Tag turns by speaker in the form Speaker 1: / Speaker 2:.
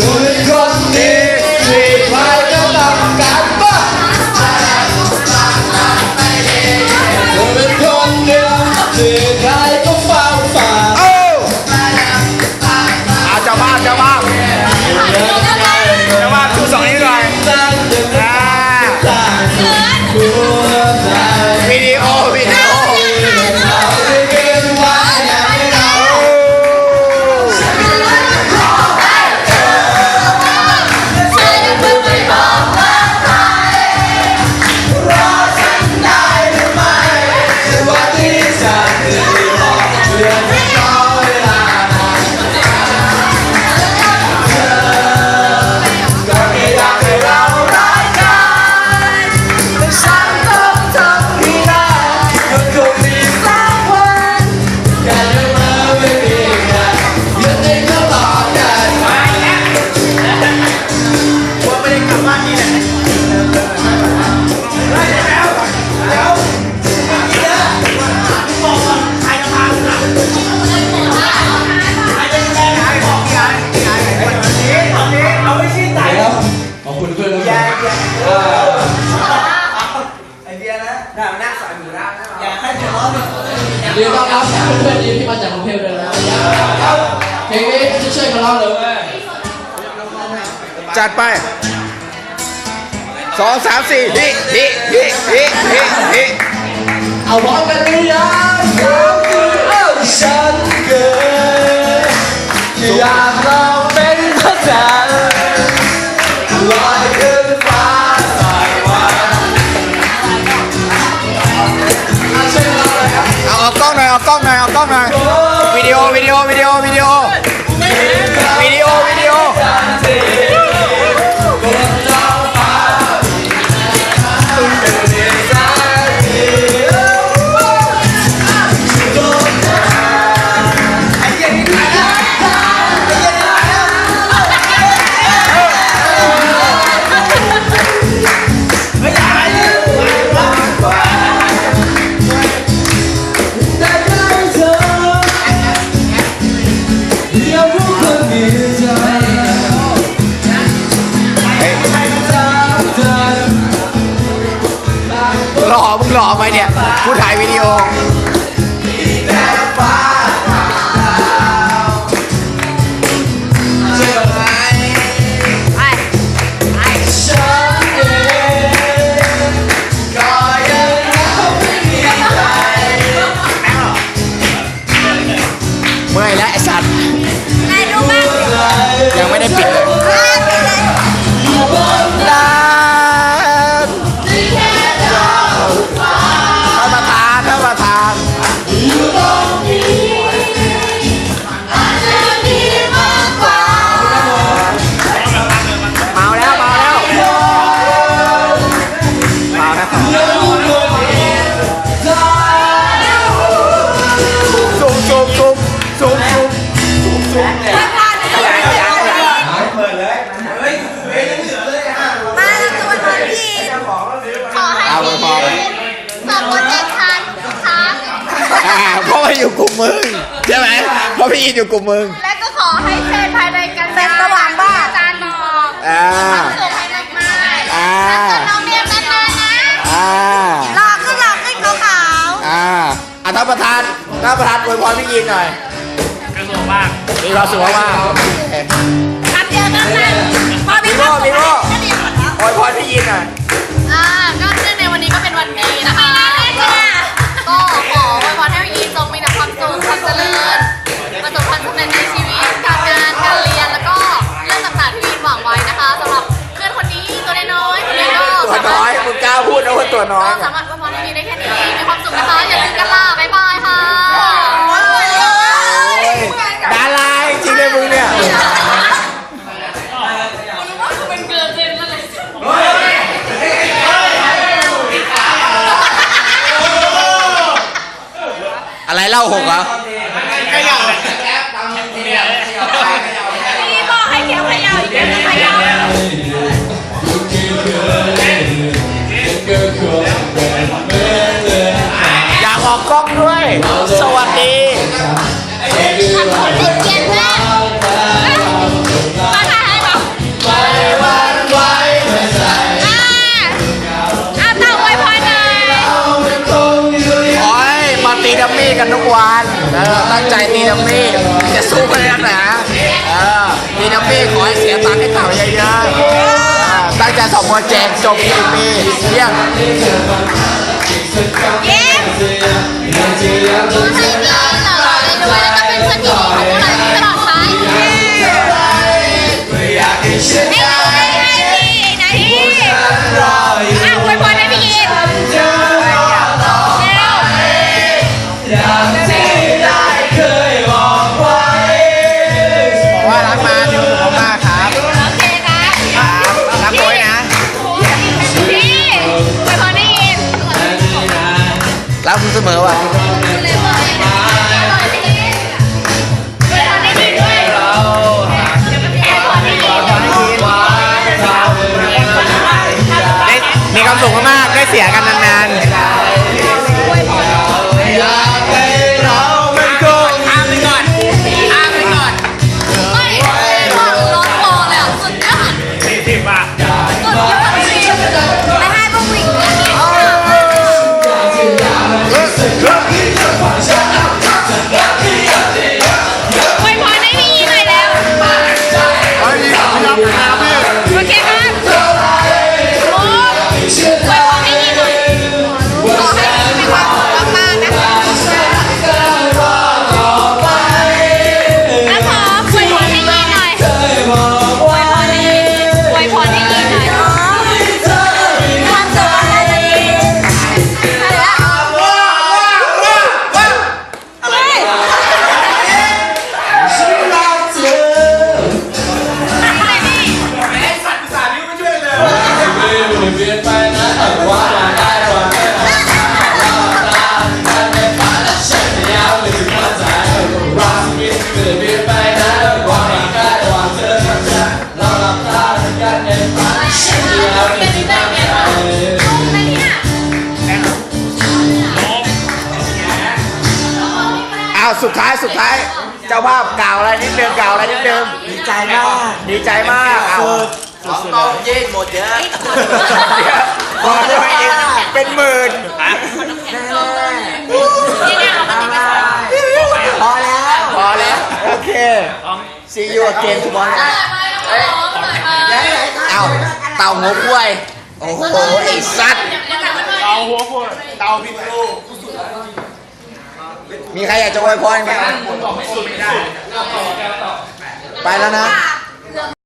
Speaker 1: Soy ด่า
Speaker 2: หน้าสาย
Speaker 3: หมูราดอย่าให้ทะเลาะกัน
Speaker 1: เดี๋ยวต้อนรับเพื่อนที่มาจากกรุงเทพเลยนะเพลงนี้ช่วยกันร้องเลย
Speaker 2: จัดไปสองสามสี่ฮิฮิฮิฮิฮิ
Speaker 1: เอาร้อมกัน อาเอากล้อง
Speaker 2: หน่อยเอากล้องหน่อยเอากล้องหน่อยวิดีโอวิดีโอวิดีโอวิดีโอ กูถ่ายวิดีโอเมื่อยแล้วไอ้สัตว์
Speaker 3: ไหนดูบ้าง
Speaker 2: ยังไม่ได้ปิดเลย ซุ่มซุ่มยังยังยัง
Speaker 3: มาแล้วตัวตอนที่ขอให้
Speaker 2: เอาไป
Speaker 3: พี่
Speaker 2: พอ
Speaker 3: สอบโปรเจกต์ทันทุกครั้ง
Speaker 2: อ่าเพราะว่าอยู่กลุ่มมึงใช่ไหมเพราะพี่อินอยู่กลุ่มมึง
Speaker 3: และก็ขอให้เทรนภายในกันเป็นสว่างบ้าอาจารย์บอก
Speaker 2: อ่า
Speaker 3: สุขให้มากมาก
Speaker 2: อ่า
Speaker 3: น้องเรียนนานๆนะ
Speaker 2: อ่า
Speaker 3: หล่อขึ้นหล่อขึ้นขาว
Speaker 2: อ่าอะท่านประธานท่านประธานอวยพรพี่อินหน่อย มีความสุขมากโอเค
Speaker 3: ๆทำเยอะกันนะพอมี
Speaker 2: มีโม่มีโม่
Speaker 3: ก็ดีหมดแล้ว
Speaker 2: อวยพรพี่อินหน่อย
Speaker 4: อ่าก็เนื่องในวันนี้ก็เป็นวันดีนะคะก็ขออวยพรให้พี่อีทจงมีแต่ความสุขความเจริญประสบความสำเร็จในชีวิตการงานการเรียนแล้วก็เรื่องต่างๆที่พี่อีทหวังไว้นะคะสำหรับเพื่อนคนนี้ตัวน้อยๆคนนี้ก็
Speaker 2: ตัว
Speaker 4: สา
Speaker 2: น้
Speaker 4: มา
Speaker 2: อย
Speaker 4: รถ
Speaker 2: มึงกล้าพูดนะว่าตัวน้อย
Speaker 4: ก็สามารถอวยพรให้พี่ได้แค่นี้ มีความสุขนะคะ อย่าลืมกันล่
Speaker 2: เป็
Speaker 4: นเกินเจนแล้ย
Speaker 2: อะไรเล่าหกอะ ดั
Speaker 3: มมี่กัน
Speaker 2: ทุกวันเออตั้งใจตีดัมมี่จะสู้ไปนักหนะเออตีดัมมี่ขอให้เสียตังค์ให้เต่าเยอะๆตั้งใจสอบโปรเจกต์จบตีดัมมี่เยี่ยม
Speaker 3: รัก
Speaker 2: มึงเสมอว่ะ
Speaker 3: เลยบอกให้อร่อยพี่อินอวยพรให้อินด้วยอวยพรให้อิน
Speaker 2: ได้มีความสุขมากๆได้เสียกันน
Speaker 1: อ้า
Speaker 3: ว
Speaker 2: สุดท้ายสุดท้ายเจ้าภาพกล่าวอะไรนิดนึงกล่าวอะไรนิดเดิม
Speaker 3: ดีใจมาก
Speaker 2: ดีใจมากอ้าว
Speaker 3: ของกองยืดหมดเยอะ
Speaker 2: บอกเลยว่าเองเป็นหมื่น
Speaker 3: แน่
Speaker 2: เค see you again tomorrow เอ้าเต่าหัวควายโอ้โห ไอ้สัตว์
Speaker 4: เต่าหัว
Speaker 2: มีใครอยากจะอวยพรไหมไปแล้วนะ